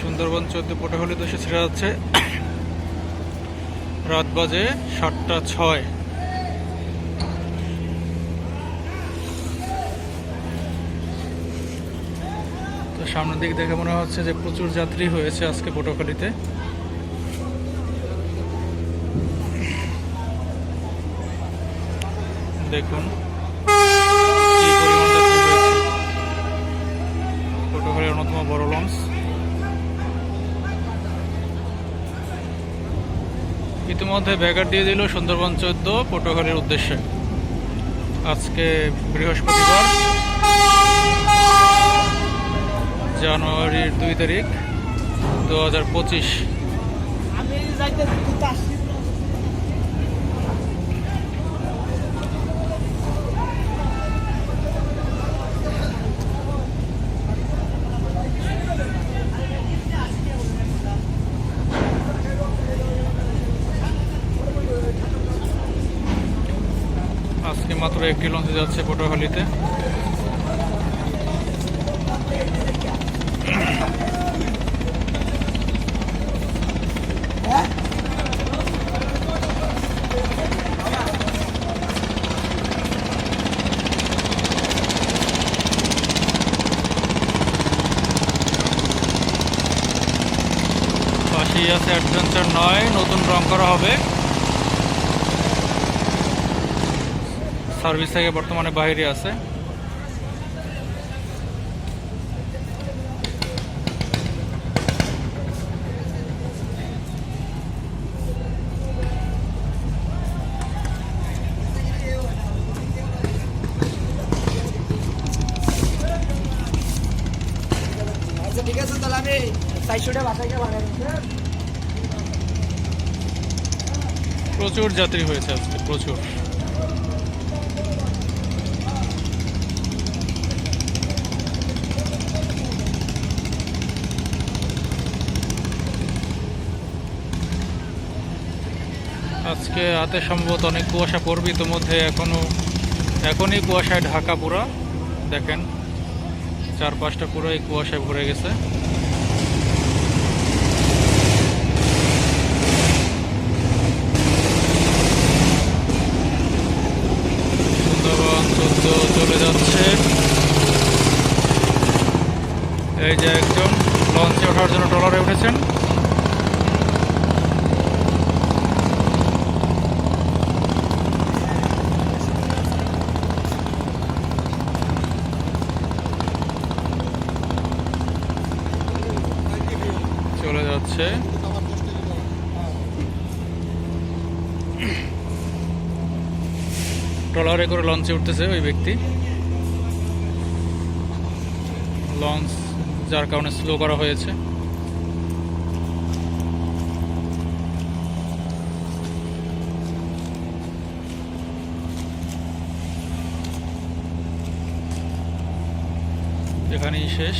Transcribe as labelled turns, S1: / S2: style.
S1: সুন্দরবন চোদ্দ পটহলি দেশে ছেড়ে যাচ্ছে। রাত বাজে সাতটা ছয়। তো সামনের দিক দেখে মনে হচ্ছে যে প্রচুর যাত্রী হয়েছে আজকে পটুয়াখালীতে। দেখুন ইতিমধ্যে ব্যাগার দিয়ে দিল সুন্দরবন চোদ্দ পটুয়াখালীর উদ্দেশ্যে। আজকে বৃহস্পতিবার, জানুয়ারির দুই তারিখ দু হাজার পঁচিশ মাত্র একটি লঞ্চে যাচ্ছে পটুয়াখালীতে পাশেই আছে অ্যাডভেঞ্চার নয় নতুন রং করা হবে। সার্ভিস থেকে বর্তমানে বাইরে আছে।
S2: আচ্ছা ঠিক আছে তাহলে আমি চারশোটা বাসায় গিয়ে বানাই
S1: প্রচুর যাত্রী হয়েছে আজকে প্রচুর। আজকে রাতে সম্ভবত অনেক কুয়াশা পড়বে ইতিমধ্যে এখনও এখনই কুয়াশায় ঢাকা পুরা, দেখেন চার পাঁচটা পুরো এই কুয়াশায় ভরে গেছে। সুন্দরবন চোদ্দ চলে যাচ্ছে। এই যে একজন লঞ্চে ওঠার জন্য ট্রলারে উঠেছেন চলে যাচ্ছে ট্রলারে করে লঞ্চে উঠতেছে ওই ব্যক্তি। লঞ্চ যার কারণে স্লো করা হয়েছে। এখানেই শেষ।